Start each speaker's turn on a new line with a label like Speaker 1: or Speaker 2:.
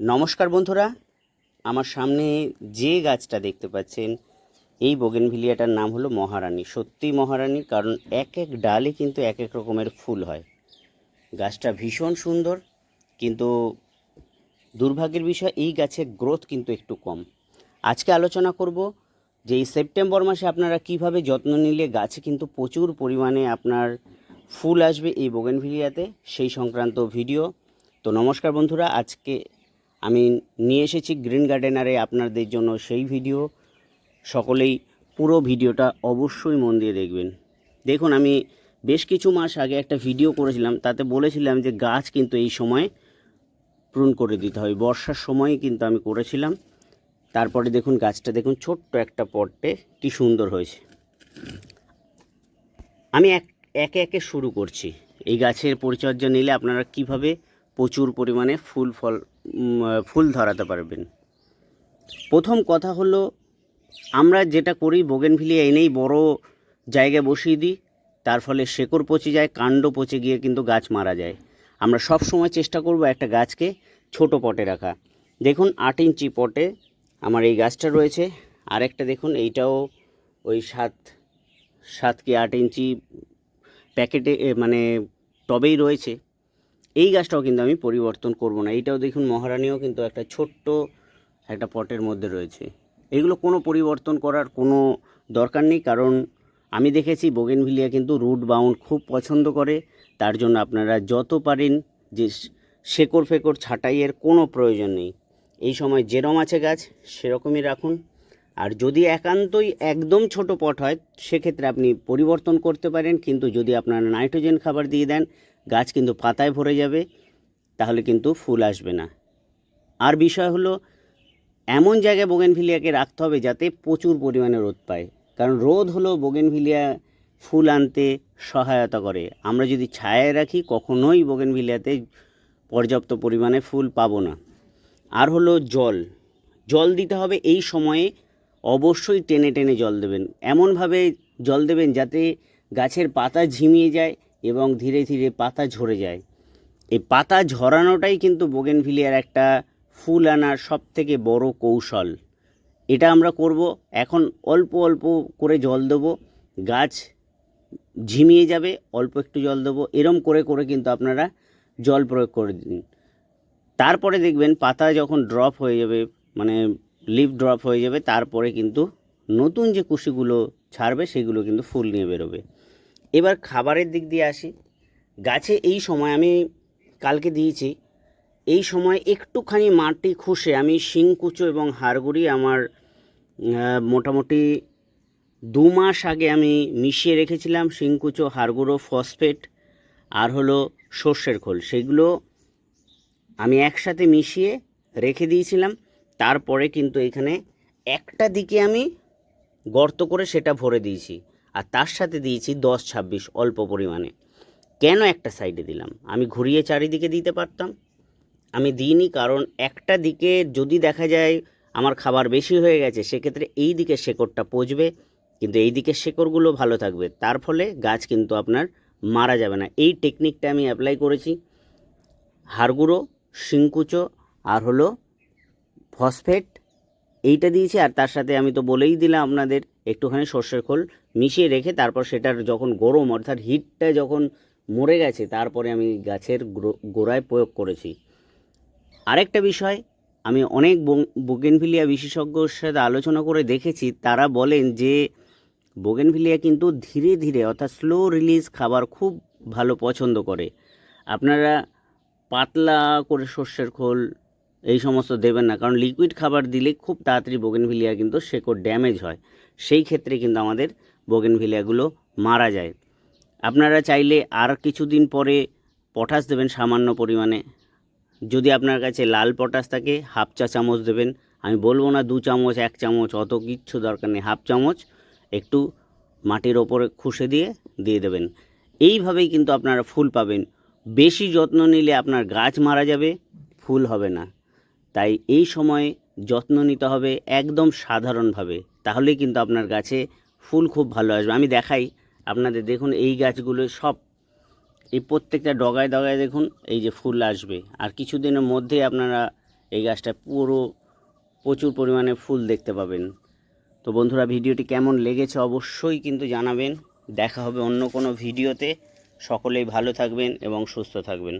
Speaker 1: নমস্কার বন্ধুরা। আমার সামনে যে গাছটা দেখতে পাচ্ছেন, এই বোগেনভিলিয়াটার নাম হলো মহারানী। সত্যি মহারানী কারণ এক এক ডালে কিন্তু এক এক রকমের ফুল হয়। গাছটা ভীষণ সুন্দর, কিন্তু দুর্ভাগ্যের বিষয়, এই গাছের গ্রোথ কিন্তু একটু কম। আজকে আলোচনা করব যে এই সেপ্টেম্বর মাসে আপনারা কীভাবে যত্ন নিলে গাছে কিন্তু প্রচুর পরিমাণে আপনার ফুল আসবে এই বোগেনভিলিয়াতে, সেই সংক্রান্ত ভিডিও। তো নমস্কার বন্ধুরা, আজকে আমি নিয়ে এসেছি গ্রিন গার্ডেনারে আপনাদের জন্য সেই ভিডিও। সকলেই পুরো ভিডিওটা অবশ্যই মন দিয়ে দেখবেন। দেখুন, আমি বেশ কিছু মাস আগে একটা ভিডিও করেছিলাম, তাতে বলেছিলাম যে গাছ কিন্তু এই সময় প্রুন করে দিতে হয়। বর্ষার সময় কিন্তু আমি করেছিলাম। তারপরে দেখুন, গাছটা দেখুন, ছোট্ট একটা পটে কি সুন্দর হয়েছে। আমি এক, একে একে শুরু করছি। এই গাছের পরিচর্যা নিলে আপনারা কীভাবে প্রচুর পরিমাণে ফুল ফল ফুল ধরাতে পারবেন। প্রথম কথা হলো, আমরা যেটা করি বোগেনভিলিয়া এনেই বড় জায়গায় বসিয়ে দিই, তার ফলে শেকড় পচে যায়, কাণ্ড পচে গিয়ে কিন্তু গাছ মারা যায়। আমরা সব সময় চেষ্টা করব একটা গাছকে ছোট পটে রাখা। দেখুন, আট ইঞ্চি পটে আমার এই গাছটা রয়েছে। আরেকটা দেখুন, এইটাও ওই সাত সাত কি আট ইঞ্চি প্যাকেটে মানে টবেই রয়েছে। এই গাছটাও কিন্তু আমি পরিবর্তন করব না। এইটাও দেখুন মহারানীও কিন্তু একটা ছোট্ট একটা পটের মধ্যে রয়েছে। এগুলো কোনো পরিবর্তন করার কোনো দরকার নেই, কারণ আমি দেখেছি বোগেনভিলিয়া কিন্তু রুট বাউন্ড খুব পছন্দ করে। তার জন্য আপনারা যত পারেন যে শেকড় ফেকড় ছাঁটাইয়ের কোনো প্রয়োজন নেই। এই সময় যেরম আছে গাছ, সেরকমই রাখুন। আর যদি একান্তই একদম ছোট পট হয়, সেক্ষেত্রে আপনি পরিবর্তন করতে পারেন। কিন্তু যদি আপনারা নাইট্রোজেন খাবার দিয়ে দেন গাছ কিন্তু পাতায় ভরে যাবে, তাহলে কিন্তু ফুল আসবে না। আর বিষয় হলো, এমন জায়গায় বোগেনভিলিয়াকে রাখতে হবে যাতে প্রচুর পরিমাণে রোদ পায়। কারণ রোদ হলো বোগেনভিলিয়া ফুল আনতে সহায়তা করে। আমরা যদি ছায়ায় রাখি, কখনোই বোগেনভিলিয়াতে পর্যাপ্ত পরিমাণে ফুল পাবো না। আর হলো জল। জল দিতে হবে এই সময়ে অবশ্যই টেনে টেনে জল দেবেন। এমনভাবে জল দেবেন যাতে গাছের পাতা ঝিমিয়ে যায় এবং ধীরে ধীরে পাতা ঝরে যায়। এই পাতা ঝরানোটাই কিন্তু বোগেনভিলিয়ার একটা ফুল আনার সব থেকে বড় কৌশল। এটা আমরা করব, এখন অল্প অল্প করে জল দেবো, গাছ ঝিমিয়ে যাবে, অল্প একটু জল দেবো, এরম করে করে কিন্তু আপনারা জল প্রয়োগ করে দিন। তারপরে দেখবেন পাতা যখন ড্রপ হয়ে যাবে মানে লিফ ড্রপ হয়ে যাবে, তারপরে কিন্তু নতুন যে কুশিগুলো ছাড়বে, সেগুলো কিন্তু ফুল নিয়ে বেরোবে। এবার খাবারের দিক দিয়ে আসি। গাছে এই সময় আমি কালকে দিয়েছি। এই সময় একটুখানি মাটি খুশে আমি শিংকুচো এবং হাড়গুড়ি আমার মোটামুটি দু মাস আগে আমি মিশিয়ে রেখেছিলাম শিংকুচো হাড়গুঁড়ো, ফসফেট আর হলো সর্ষের খোল। সেগুলো আমি একসাথে মিশিয়ে রেখে দিয়েছিলাম। তারপরে কিন্তু এখানে একটা দিকে আমি গর্ত করে সেটা ভরে দিয়েছি। আর তার সাথে দিয়েছি দশ ছাব্বিশ অল্প পরিমাণে। কেন একটা সাইডে দিলাম? আমি ঘুরিয়ে চারিদিকে দিতে পারতাম। আমি দিইনি কারণ একটা দিকে যদি দেখা যায় আমার খাবার বেশি হয়ে গেছে, সেক্ষেত্রে এই দিকে শেকড়টা পচবে, কিন্তু এই দিকের শেকড়গুলো ভালো থাকবে। তার ফলে গাছ কিন্তু আপনার মারা যাবে না। এই টেকনিকটা আমি অ্যাপ্লাই করেছি। হাড়গুঁড়ো শিংকুচো আর হলো ফসফেট এইটা দিয়েছি। আর তার সাথে আমি তো বলেই দিলাম আপনাদের একটুখানি সর্ষের খোল মিশিয়ে রেখে তারপর সেটার যখন গরম অর্থাৎ হিটটা যখন মরে গেছে, তারপরে আমি গাছের গোড়ায় প্রয়োগ করেছি। আরেকটা বিষয়, আমি অনেক বোগেনভিলিয়া বিশেষজ্ঞর সাথে আলোচনা করে দেখেছি, তারা বলেন যে বোগেনভিলিয়া কিন্তু ধীরে ধীরে অর্থাৎ স্লো রিলিজ খাবার খুব ভালো পছন্দ করে। আপনারা পাতলা করে সর্ষের খোল এই সমস্ত দেবেন না। কারণ লিকুইড খাবার দিলে খুব তাড়াতাড়ি বোগেনভিলিয়া কিন্তু শেকড় ড্যামেজ হয়। সেই ক্ষেত্রে কিন্তু আমাদের বোগেনভিলিয়াগুলো মারা যায়। আপনারা চাইলে আর কিছুদিন পরে পটাশ দেবেন সামান্য পরিমাণে। যদি আপনার কাছে লাল পটাশ থাকে হাফ চা চামচ দেবেন। আমি বলব না দু চামচ, এক চামচ, অত কিচ্ছু দরকার নেই। হাফ চামচ একটু মাটির ওপরে খুশে দিয়ে দিয়ে দেবেন। এইভাবেই কিন্তু আপনারা ফুল পাবেন। বেশি যত্ন নিলে আপনার গাছ মারা যাবে, ফুল হবে না। তাই এই সময় যত্ন নিতে হবে একদম সাধারণভাবে। তাহলেই কিন্তু আপনার গাছে ফুল খুব ভালো আসবে। আমি দেখাই। আপনাদের দেখুন এই গাছগুলো সব, এই প্রত্যেকটা ডগায় ডগায় দেখুন এই যে ফুল আসবে। আর কিছুদিনের মধ্যে আপনারা এই গাছটা পুরো প্রচুর পরিমাণে ফুল দেখতে পাবেন। তো বন্ধুরা, ভিডিওটি কেমন লেগেছে অবশ্যই কিন্তু জানাবেন। দেখা হবে অন্য কোনো ভিডিওতে। সকলেই ভালো থাকবেন এবং সুস্থ থাকবেন।